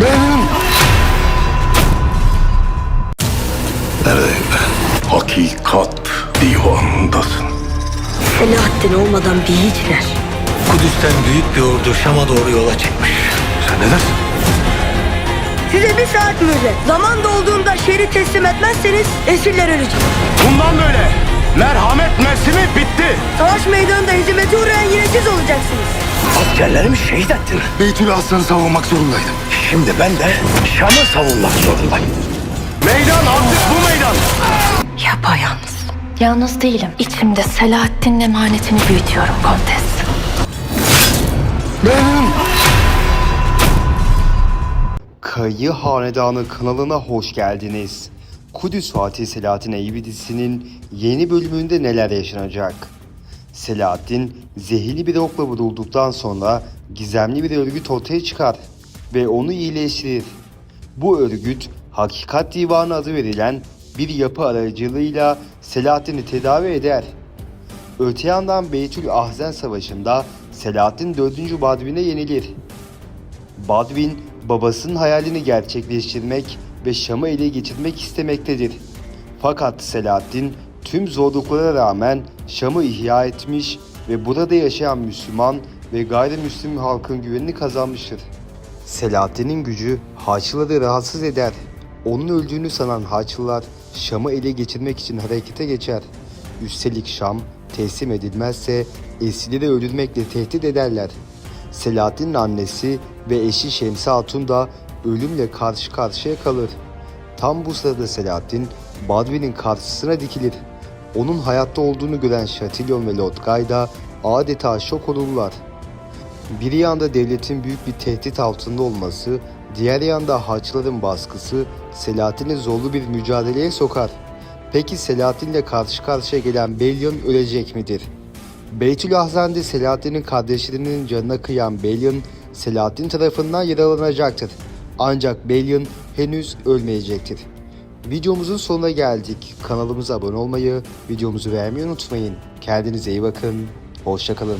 Benim. Neredeyim ben? Hakikat divanındasın. Selahattin olmadan bir hiçler. Kudüs'ten büyük bir ordu Şam'a doğru yola çıkmış. Sen ne dersin? Size bir saat mühlet. Zaman dolduğunda şehri teslim etmezseniz esirler ölecek. Bundan böyle merhamet mevsimi bitti. Savaş meydanında hizmete uğrayan yine siz olacaksınız. Askerlerimi şehit ettin. Beytül Aslan'ı savunmak zorundaydım. Şimdi ben de Şam'ı savunmak zorundayım. Meydan artık bu meydan. Yapayalnız. Yalnız değilim. İçimde Selahattin'in emanetini büyütüyorum kontes. Benim. Kayı Hanedanı kanalına hoş geldiniz. Kudüs Fatih Selahattin Eyyubi dizisinin yeni bölümünde neler yaşanacak? Selahattin zehirli bir okla vurulduktan sonra gizemli bir örgüt ortaya çıkar ve onu iyileştirir. Bu örgüt Hakikat Divanı adı verilen bir yapı aracılığıyla Selahattin'i tedavi eder. Öte yandan Beytül Ahzen Savaşı'nda Selahattin 4. Badvin'e yenilir. Badwin babasının hayalini gerçekleştirmek ve Şam'ı ele geçirmek istemektedir. Fakat Selahaddin tüm zorluklara rağmen Şam'ı ihya etmiş ve burada yaşayan Müslüman ve gayrimüslim halkın güvenini kazanmıştır. Selahaddin'in gücü Haçlıları rahatsız eder. Onun öldüğünü sanan Haçlılar Şam'ı ele geçirmek için harekete geçer. Üstelik Şam teslim edilmezse esirleri öldürmekle tehdit ederler. Selahattin'in annesi ve eşi Şemsi Hatun da ölümle karşı karşıya kalır. Tam bu sırada Selahattin Badvi'nin karşısına dikilir. Onun hayatta olduğunu gören Şatilyon ve Lotkay da adeta şok olurlar. Bir yanda devletin büyük bir tehdit altında olması, diğer yanda Haçlıların baskısı Selahattin'i zorlu bir mücadeleye sokar. Peki Selahattin'le karşı karşıya gelen Belyon ölecek midir? Beytül Ahzen'de Selahattin'in kardeşlerinin canına kıyan Belyon, Selahattin tarafından yaralanacaktır. Ancak Belyon henüz ölmeyecektir. Videomuzun sonuna geldik. Kanalımıza abone olmayı, videomuzu beğenmeyi unutmayın. Kendinize iyi bakın. Hoşçakalın.